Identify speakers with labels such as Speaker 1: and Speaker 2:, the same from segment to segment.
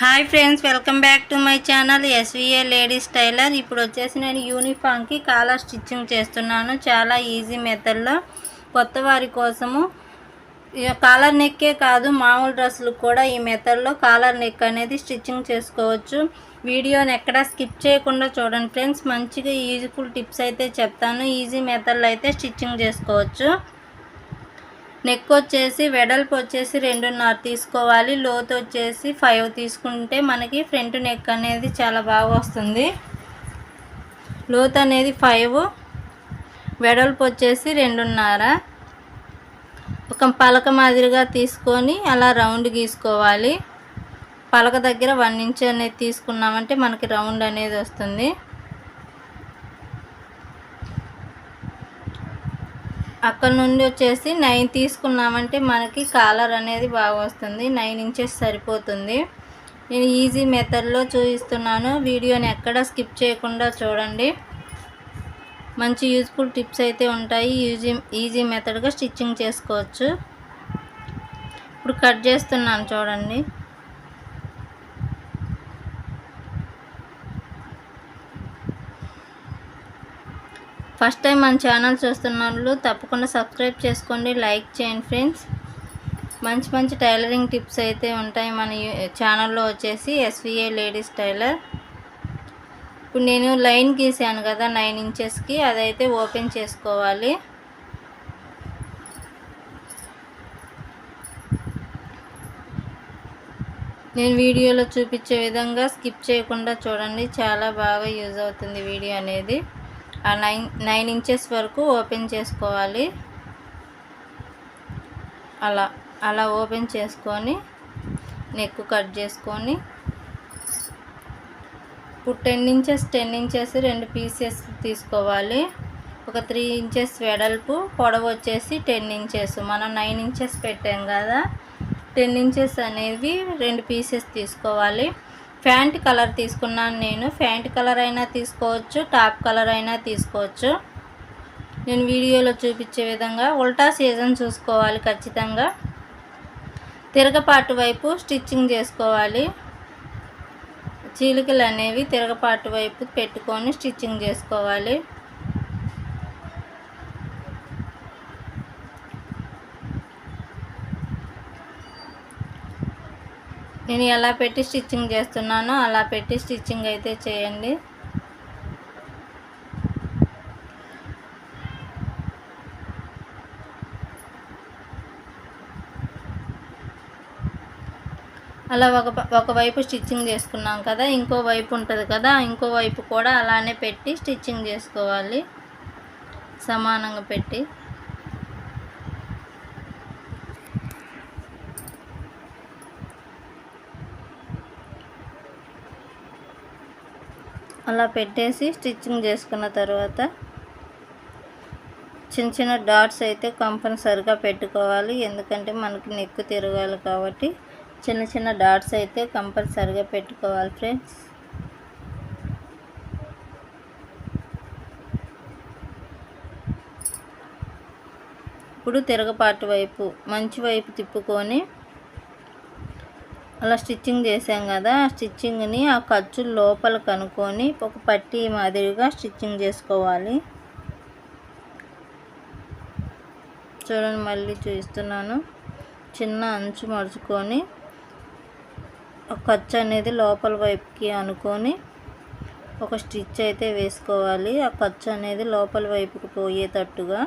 Speaker 1: Hi friends welcome back to my channel SVA ladies tailor. ఇప్పుడు వచ్చేసి నేను యూనిఫామ్కి caller stitching చేస్తున్నాను చాలా ఈజీ మెథడ్లో. కొత్త వారి కోసము. కాలర్ నెక్కే కాదు మామూలు డ్రెస్సులు కూడా ఈ మెథడ్లో కాలర్ నెక్ అనేది స్టిచ్చింగ్ చేసుకోవచ్చు. వీడియోని ఎక్కడా స్కిప్ చేయకుండా చూడండి ఫ్రెండ్స్. మంచిగా ఈజీఫుల్ టిప్స్ అయితే చెప్తాను. ఈజీ మెథడ్లో అయితే స్టిచ్చింగ్ చేసుకోవచ్చు. నెక్ వచ్చేసి వెడల్పు వచ్చేసి రెండున్నర తీసుకోవాలి. లోతు వచ్చేసి ఫైవ్ తీసుకుంటే మనకి ఫ్రంట్ నెక్ అనేది చాలా బాగా వస్తుంది. లోతు అనేది ఫైవ్ వెడల్పు వచ్చేసి రెండున్నర. ఒక పలక మాదిరిగా తీసుకొని అలా రౌండ్ గీసుకోవాలి. పలక దగ్గర వన్ ఇంచ్ అనేది తీసుకున్నామంటే మనకి రౌండ్ అనేది వస్తుంది. అక్కడ నుండి వచ్చేసి నైన్ తీసుకున్నామంటే మనకి కాలర్ అనేది బాగా వస్తుంది. నైన్ ఇంచెస్ సరిపోతుంది. నేను ఈజీ మెథడ్లో చూపిస్తున్నాను. వీడియోని ఎక్కడ స్కిప్ చేయకుండా చూడండి. మంచి యూజ్ఫుల్ టిప్స్ అయితే ఉంటాయి. ఈజీ ఈజీ మెథడ్గా స్టిచ్చింగ్ చేసుకోవచ్చు. ఇప్పుడు కట్ చేస్తున్నాను చూడండి. ఫస్ట్ టైం మన ఛానల్ చూస్తున్న వాళ్ళు తప్పకుండా సబ్స్క్రైబ్ చేసుకోండి లైక్ చేయండి ఫ్రెండ్స్. మంచి మంచి టైలరింగ్ టిప్స్ అయితే ఉంటాయి మన ఛానల్లో వచ్చేసి ఎస్విఏ లేడీస్ టైలర్. ఇప్పుడు నేను లైన్ గీసాను కదా నైన్ ఇంచెస్కి అదైతే ఓపెన్ చేసుకోవాలి. నేను వీడియోలో చూపించే విధంగా స్కిప్ చేయకుండా చూడండి చాలా బాగా యూజ్ అవుతుంది వీడియో అనేది. నైన్ నైన్ ఇంచెస్ వరకు ఓపెన్ చేసుకోవాలి. అలా అలా ఓపెన్ చేసుకొని నెక్ కట్ చేసుకొని ఇప్పుడు టెన్ ఇంచెస్ టెన్ ఇంచెస్ రెండు పీసెస్ తీసుకోవాలి. ఒక త్రీ ఇంచెస్ వెడల్పు పొడవు వచ్చేసి టెన్ ఇంచెస్. మనం నైన్ ఇంచెస్ పెట్టాం కదా టెన్ ఇంచెస్ అనేది రెండు పీసెస్ తీసుకోవాలి. ఫ్యాంట్ కలర్ తీసుకున్నాను నేను. ఫ్యాంట్ కలర్ అయినా తీసుకోవచ్చు టాప్ కలర్ అయినా తీసుకోవచ్చు. నేను వీడియోలో చూపించే విధంగా ఉల్టా సీజన్ చూసుకోవాలి ఖచ్చితంగా. తిరగపాటు వైపు స్టిచ్చింగ్ చేసుకోవాలి. చీలికలు అనేవి తిరగపాటు వైపు పెట్టుకొని స్టిచ్చింగ్ చేసుకోవాలి. నేను ఎలా పెట్టి స్టిచ్చింగ్ చేస్తున్నానో అలా పెట్టి స్టిచ్చింగ్ అయితే చేయండి. అలా ఒక ఒకవైపు స్టిచ్చింగ్ చేసుకున్నాం కదా ఇంకో వైపు ఉంటుంది కదా ఇంకో వైపు కూడా అలానే పెట్టి స్టిచ్చింగ్ చేసుకోవాలి. సమానంగా పెట్టి. అలా పెట్టేసి స్టిచ్చింగ్ చేసుకున్న తర్వాత చిన్న చిన్న డాట్స్ అయితే కంపల్సరిగా పెట్టుకోవాలి. ఎందుకంటే మనకి నెక్కు తిరగాలి కాబట్టి చిన్న చిన్న డాట్స్ అయితే కంపల్సరిగా పెట్టుకోవాలి ఫ్రెండ్స్. ఇప్పుడు తిరగపాటు వైపు మంచి వైపు తిప్పుకొని అలా స్టిచ్చింగ్ చేసాం కదా ఆ స్టిచ్చింగ్ని ఆ ఖర్చు లోపల కనుక్కొని ఒక పట్టీ మాదిరిగా స్టిచ్చింగ్ చేసుకోవాలి. చూడండి మళ్ళీ చూపిస్తున్నాను. చిన్న అంచు మడుచుకొని ఆ ఖర్చు అనేది లోపల వైపుకి అనుకొని ఒక స్టిచ్ అయితే వేసుకోవాలి. ఆ ఖర్చు అనేది లోపల వైపుకి పోయేటట్టుగా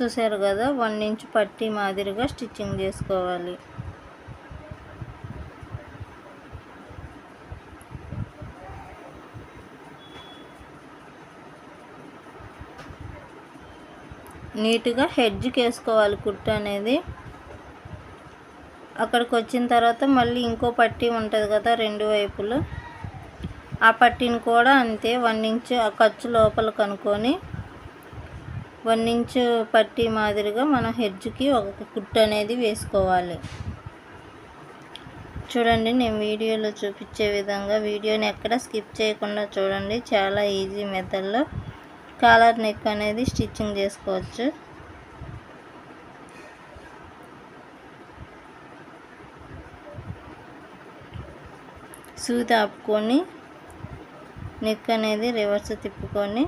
Speaker 1: చూసారు కదా వన్ ఇంచ్ పట్టి మాదిరిగా స్టిచ్చింగ్ చేసుకోవాలి. నీట్గా హెడ్జ్కి వేసుకోవాలి కుట్టు అనేది. అక్కడికి వచ్చిన తర్వాత మళ్ళీ ఇంకో పట్టీ ఉంటుంది కదా రెండు వైపులు. ఆ పట్టీని కూడా అంతే వన్ ఇంచ్ ఆ ఖర్చు లోపల కనుక్కొని వన్ ఇంచ్ పట్టి మాదిరిగా మన హెడ్జ్కి ఒక కుట్ అనేది వేసుకోవాలి. చూడండి నేను వీడియోలో చూపించే విధంగా వీడియోని ఎక్కడ స్కిప్ చేయకుండా చూడండి. చాలా ఈజీ మెథడ్లో కాలర్ నెక్ అనేది స్టిచ్చింగ్ చేసుకోవచ్చు. సూది ఆపుకొని నెక్ అనేది రివర్స్ తిప్పుకొని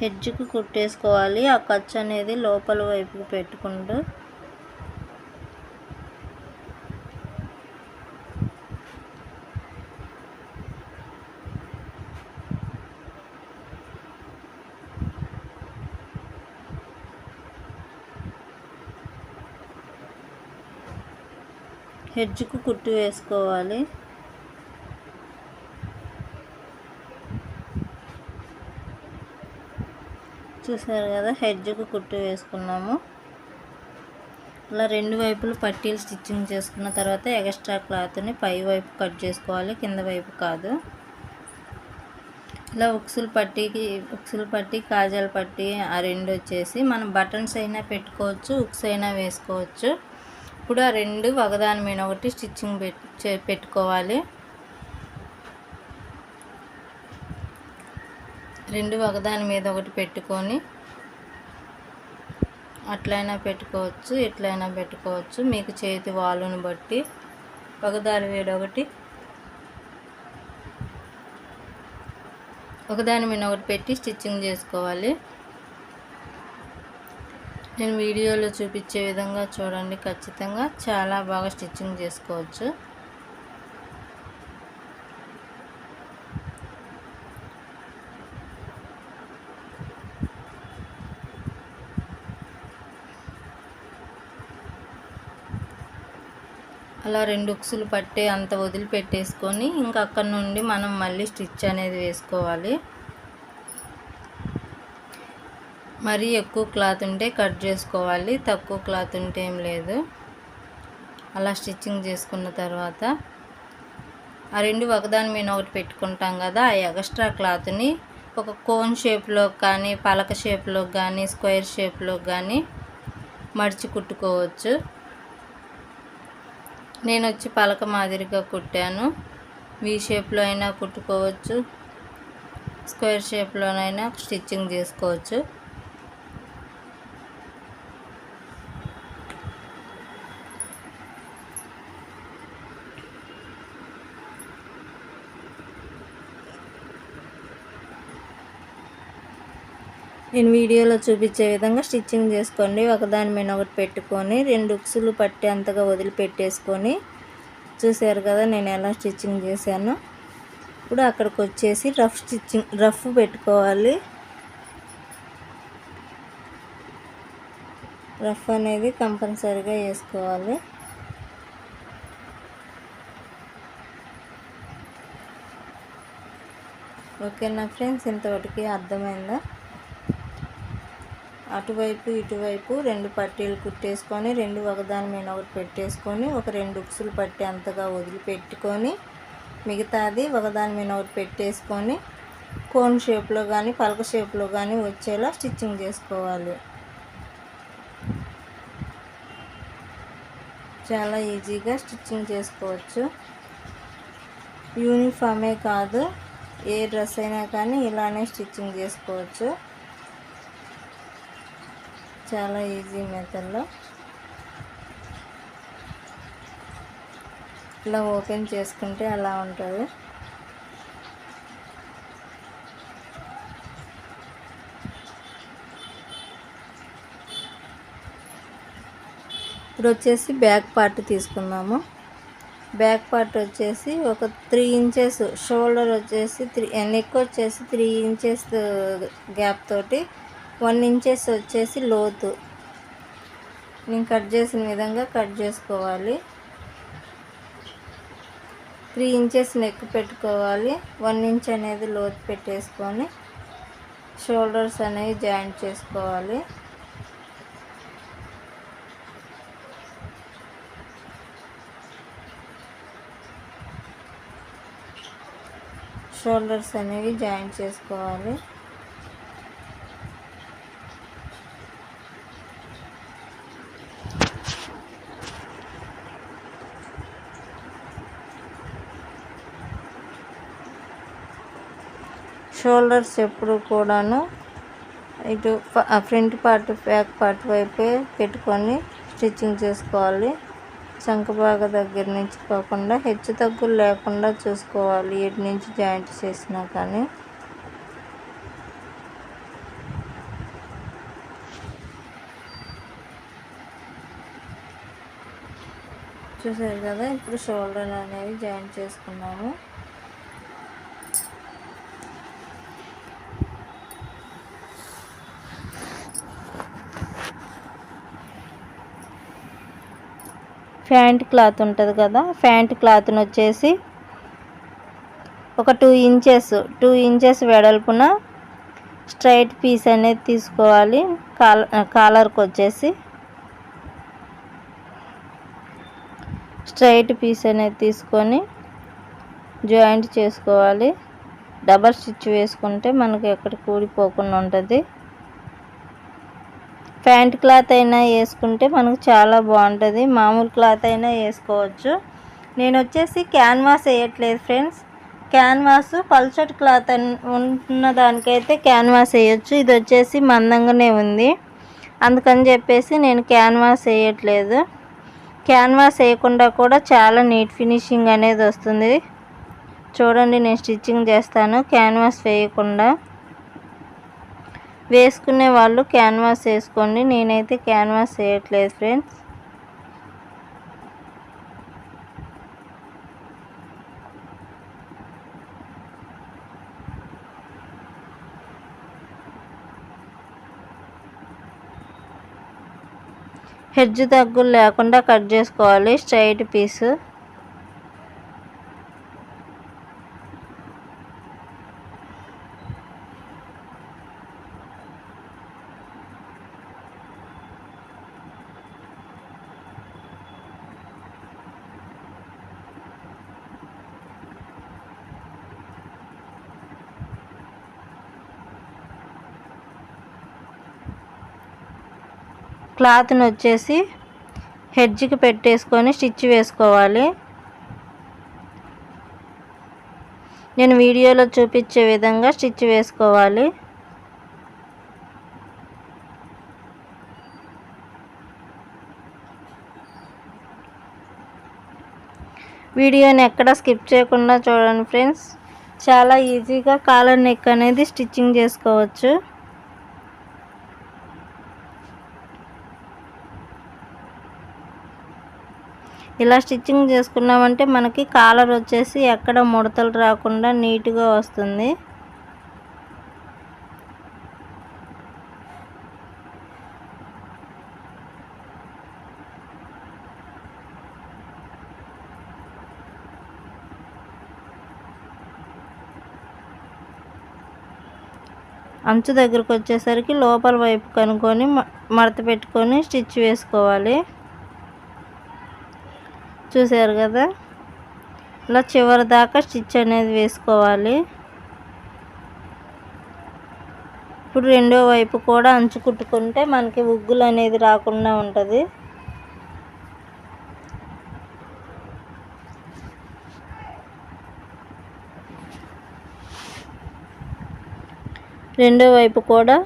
Speaker 1: హెడ్జ్కి కుట్టేసుకోవాలి. ఆ ఖర్చు అనేది లోపల వైపుకి పెట్టుకుంటూ. హెడ్జ్కు కుట్టు వేసుకోవాలి. చూసారు కదా హెడ్జ్కు కుట్టు వేసుకున్నాము. ఇలా రెండు వైపులు పట్టీలు స్టిచ్చింగ్ చేసుకున్న తర్వాత ఎక్స్ట్రా క్లాత్ని పై వైపు కట్ చేసుకోవాలి కింద వైపు కాదు. ఇలా ఉక్సులు పట్టీకి ఉక్సులు పట్టి కాజాల పట్టి ఆ రెండు వచ్చేసి మనం బటన్స్ అయినా పెట్టుకోవచ్చు ఉక్స్ అయినా వేసుకోవచ్చు. ఇప్పుడు ఆ రెండు ఒకదాని మీద ఒకటి స్టిచ్చింగ్ పెట్టుకోవాలి. రెండు ఒకదాని మీద ఒకటి పెట్టుకొని అట్లయినా పెట్టుకోవచ్చు ఎట్లయినా పెట్టుకోవచ్చు. మీకు చేతి వాలుని బట్టి ఒకదాని మీద ఒకటి ఒకదాని మీద ఒకటి పెట్టి స్టిచ్చింగ్ చేసుకోవాలి. నేను వీడియోలో చూపించే విధంగా చూడండి. ఖచ్చితంగా చాలా బాగా స్టిచ్చింగ్ చేసుకోవచ్చు. అలా రెండు ఉక్సులు పట్టే అంత వదిలిపెట్టేసుకొని ఇంకా అక్కడ నుండి మనం మళ్ళీ స్టిచ్ అనేది వేసుకోవాలి. మరీ ఎక్కువ క్లాత్ ఉంటే కట్ చేసుకోవాలి తక్కువ క్లాత్ ఉంటే ఏం లేదు. అలా స్టిచ్చింగ్ చేసుకున్న తర్వాత ఆ రెండు ఒకదాని మీద ఒకటి పెట్టుకుంటాం కదా ఆ ఎక్స్ట్రా క్లాత్ని ఒక కోన్ షేప్లో కానీ పలక షేప్లో కానీ స్క్వేర్ షేప్లో కానీ మడిచి కుట్టుకోవచ్చు. నేను వచ్చి పలక మాదిరిగా కుట్టాను. వీ షేప్లో అయినా కుట్టుకోవచ్చు. స్క్వేర్ షేప్లోనైనా స్టిచ్చింగ్ చేసుకోవచ్చు. నేను వీడియోలో చూపించే విధంగా స్టిచ్చింగ్ చేసుకోండి. ఒకదాని మీద ఒకటి పెట్టుకొని రెండు ఉక్సులు పట్టి అంతగా వదిలిపెట్టేసుకొని చూసారు కదా నేను ఎలా స్టిచ్చింగ్ చేశాను. ఇప్పుడు అక్కడికి వచ్చేసి రఫ్ స్టిచ్చింగ్ రఫ్ పెట్టుకోవాలి. రఫ్ అనేది కంపల్సరీగా వేసుకోవాలి. ఓకేనా ఫ్రెండ్స్? ఇంతవరకు అర్థమైందా? అటువైపు ఇటువైపు రెండు పట్టీలు కుట్టేసుకొని రెండు ఒకదాని మీద ఒకటి పెట్టేసుకొని ఒక రెండు ఉక్సులు పట్టి అంతగా వదిలిపెట్టుకొని మిగతాది ఒకదాని మీద ఒకటి పెట్టేసుకొని కోన్ షేప్లో కానీ పలక షేప్లో కానీ వచ్చేలా స్టిచ్చింగ్ చేసుకోవాలి. చాలా ఈజీగా స్టిచ్చింగ్ చేసుకోవచ్చు. యూనిఫామే కాదు ఏ డ్రెస్ అయినా కానీ ఇలానే స్టిచ్చింగ్ చేసుకోవచ్చు. చాలా ఈజీ మెథడ్లో ఇలా ఓపెన్ చేసుకుంటే అలా ఉంటుంది. ఇప్పుడు వచ్చేసి బ్యాక్ పార్ట్ తీసుకుందాము. బ్యాక్ పార్ట్ వచ్చేసి ఒక త్రీ ఇంచెస్ షోల్డర్ వచ్చేసి త్రీ నెక్ వచ్చేసి త్రీ ఇంచెస్ గ్యాప్ తోటి వన్ ఇంచెస్ వచ్చేసి లోతు. నేను కట్ చేసిన విధంగా కట్ చేసుకోవాలి. త్రీ ఇంచెస్ నెక్ పెట్టుకోవాలి. వన్ ఇంచ్ అనేది లోతు పెట్టేసుకొని షోల్డర్స్ అనేవి జాయింట్ చేసుకోవాలి. షోల్డర్స్ అనేవి జాయింట్ చేసుకోవాలి. షోల్డర్స్ ఎప్పుడు కూడాను ఇటు ఫ్రంట్ పార్ట్ బ్యాక్ పార్ట్ వైపే పెట్టుకొని స్టిచ్చింగ్ చేసుకోవాలి. చంకబాగ దగ్గర నుంచి కాకుండా హెచ్చు తగ్గులు లేకుండా చూసుకోవాలి. ఎటు నుంచి జాయింట్ చేసినా కానీ. చూసారు కదా ఇప్పుడు షోల్డర్ అనేవి జాయింట్ చేసుకున్నాము. ప్యాంట్ క్లాత్ ఉంటుంది కదా ప్యాంట్ క్లాత్ని వచ్చేసి ఒక టూ ఇంచెస్ టూ ఇంచెస్ వెడల్పున స్ట్రైట్ పీస్ అనేది తీసుకోవాలి కాల కాలర్కి వచ్చేసి. స్ట్రైట్ పీస్ అనేది తీసుకొని జాయింట్ చేసుకోవాలి. డబల్ స్టిచ్ వేసుకుంటే మనకి ఎక్కడ కూడిపోకుండా ఉంటుంది. ప్యాంట్ క్లాత్ అయినా వేసుకుంటే మనకు చాలా బాగుంటుంది. మామూలు క్లాత్ అయినా వేసుకోవచ్చు. నేను వచ్చేసి క్యాన్వాస్ వేయట్లేదు ఫ్రెండ్స్. క్యాన్వాస్ పల్చట్ క్లాత్ ఉన్న దానికైతే క్యాన్వాస్ వేయచ్చు. ఇది వచ్చేసి మందంగానే ఉంది. అందుకని చెప్పేసి నేను క్యాన్వాస్ వేయట్లేదు. క్యాన్వాస్ వేయకుండా కూడా చాలా నీట్ ఫినిషింగ్ అనేది వస్తుంది. చూడండి నేను స్టిచ్చింగ్ చేస్తాను. క్యాన్వాస్ వేయకుండా. వేసుకునే వాళ్ళు క్యాన్వాస్ వేసుకోండి. నేనైతే క్యాన్వాస్ వేయట్లేదు ఫ్రెండ్స్ హెడ్జ్ తగ్గులు లేకుండా కట్ చేసుకోవాలి. స్ట్రైట్ పీసు క్లాత్ని వచ్చేసి హెడ్జ్కి పెట్టేసుకొని స్టిచ్ వేసుకోవాలి. నేను వీడియోలో చూపించే విధంగా స్టిచ్ వేసుకోవాలి. వీడియోని ఎక్కడ స్కిప్ చేయకుండా చూడండి ఫ్రెండ్స్. చాలా ఈజీగా కాలర్ నెక్ అనేది స్టిచ్చింగ్ చేసుకోవచ్చు. ఇలా స్టిచ్చింగ్ చేసుకున్నామంటే మనకి కాలర్ వచ్చేసి ఎక్కడ ముడతలు రాకుండా నీట్గా వస్తుంది. అంచు దగ్గరకు వచ్చేసరికి లోపల వైపు కనుక్కొని మడత పెట్టుకొని స్టిచ్ వేసుకోవాలి. చూసారు కదా? ఇలా చివరి దాకా స్టిచ్ అనేది వేసుకోవాలి. ఇప్పుడు రెండో వైపు కూడా అంచు కుట్టుకుంటే మనకి ఉగ్గులు అనేది రాకుండా ఉంటుంది. రెండో వైపు కూడా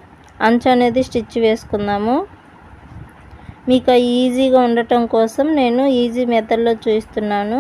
Speaker 1: అంచు అనేది స్టిచ్ వేసుకుందాము. మీకు ఈజీగా ఉండటం కోసం నేను ఈజీ మెథడ్లో చూపిస్తున్నాను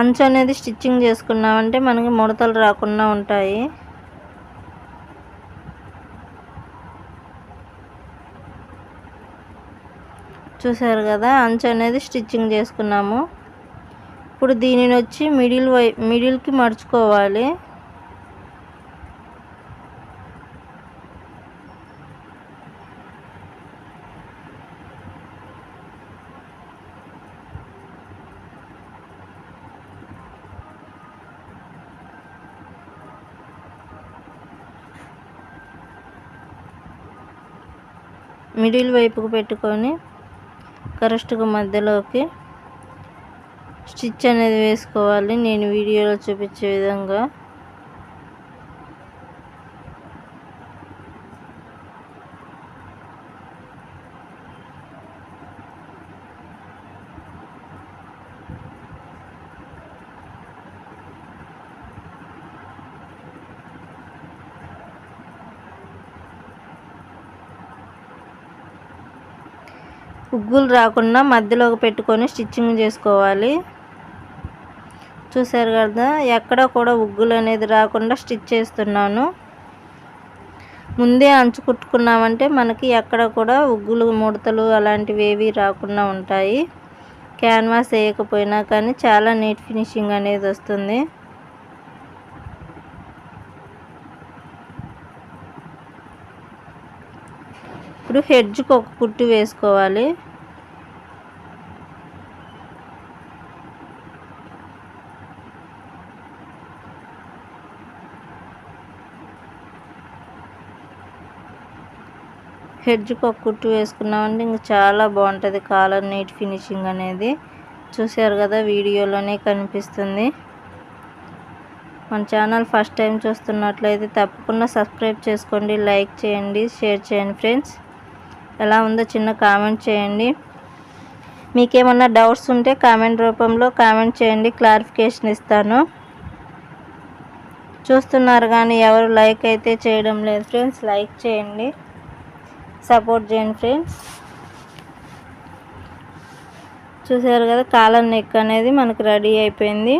Speaker 1: అంచు అనేది స్టిచ్చింగ్ చేసుకున్నామంటే మనకి ముడతలు రాకుండా ఉంటాయి. చూసారు కదా అంచు అనేది స్టిచ్చింగ్ చేసుకున్నాము. ఇప్పుడు దీనిని వచ్చి మిడిల్ వై మిడిల్కి మడుచుకోవాలి. మిడిల్ వైపుకు పెట్టుకొని కరెక్ట్గా మధ్యలోకి స్టిచ్ అనేది వేసుకోవాలి. నేను వీడియోలో చూపించే విధంగా ఉగ్గులు రాకుండా మధ్యలో పెట్టుకొని స్టిచ్చింగ్ చేసుకోవాలి. చూసారు కదా ఎక్కడ కూడా ఉగ్గులు అనేది రాకుండా స్టిచ్ చేస్తున్నాను. ముందే అంచు కుట్టుకున్నామంటే మనకి ఎక్కడ కూడా ఉగ్గులు ముడతలు అలాంటివి ఏవి రాకుండా ఉంటాయి. క్యాన్వాస్ వేయకపోయినా కానీ చాలా నీట్ ఫినిషింగ్ అనేది వస్తుంది. ఇప్పుడు హెడ్జ్కి ఒక కుట్టు వేసుకోవాలి. హెడ్జ్కి ఒక కుట్టు వేసుకున్నామంటే ఇంక చాలా బాగుంటుంది కాలర్ నీట్ ఫినిషింగ్ అనేది. చూసారు కదా వీడియోలోనే కనిపిస్తుంది. మన ఛానల్ ఫస్ట్ టైం చూస్తున్నట్లయితే తప్పకుండా సబ్స్క్రైబ్ చేసుకోండి లైక్ చేయండి షేర్ చేయండి ఫ్రెండ్స్. ఎలా ఉందో చిన్న కామెంట్ చేయండి. మీకేమన్నా డౌట్స్ ఉంటే కామెంట్ రూపంలో కామెంట్ చేయండి క్లారిఫికేషన్ ఇస్తాను. చూస్తున్నారు కానీ ఎవరు లైక్ అయితే చేయడం లేదు ఫ్రెండ్స్ లైక్ చేయండి. సపోర్ట్ చేయండి ఫ్రెండ్స్. చూసారు కదా కాలర్ నెక్ అనేది మనకు రెడీ అయిపోయింది.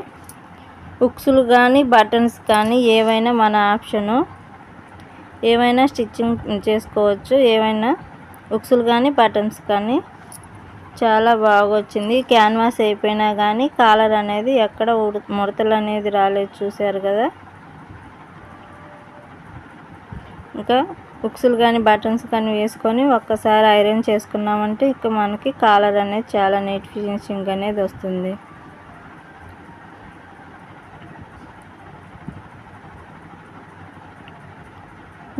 Speaker 1: ఉక్సులు కానీ బటన్స్ కానీ ఏవైనా మన ఆప్షను. ఏమైనా స్టిచ్చింగ్ చేసుకోవచ్చు. ఏమైనా ఉక్సులు కానీ బటన్స్ కానీ చాలా బాగా వచ్చింది క్యాన్వాస్ అయిపోయినా కానీ కాలర్ అనేది ఎక్కడ ముడతలు అనేది రాలేదు. చూసారు కదా? ఇంకా బుక్స్లు కానీ బటన్స్ కానీ వేసుకొని ఒక్కసారి ఐరన్ చేసుకున్నామంటే ఇక మనకి కాలర్ అనేది చాలా నీట్ ఫినిషింగ్ అనేది వస్తుంది.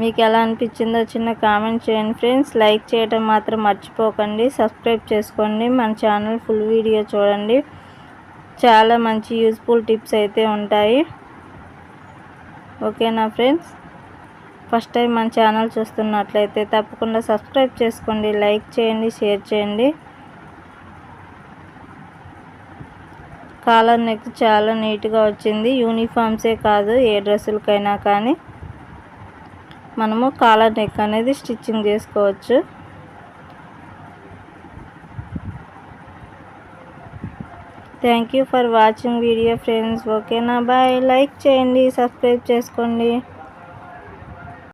Speaker 1: మీకు ఎలా అనిపించిందో చిన్న కామెంట్ చేయండి ఫ్రెండ్స్. లైక్ చేయడం మాత్రం మర్చిపోకండి. సబ్స్క్రైబ్ చేసుకోండి. మన ఛానల్ ఫుల్ వీడియో చూడండి. చాలా మంచి యూస్ఫుల్ టిప్స్ అయితే ఉంటాయి. ఓకేనా ఫ్రెండ్స్? ఫస్ట్ టైం మన ఛానల్ చూస్తున్నట్లయితే తప్పకుండా సబ్స్క్రైబ్ చేసుకోండి లైక్ చేయండి షేర్ చేయండి. కాలర్ నెక్ చాలా నీట్గా వచ్చింది. యూనిఫామ్సే కాదు ఏ డ్రెస్సులకైనా కానీ. మనము కాలర్ నెక్ అనేది స్టిచ్చింగ్ చేసుకోవచ్చు. Thank you for watching video friends. ఓకేనా? బాయ్. లైక్ చేయండి సబ్స్క్రైబ్ చేసుకోండి.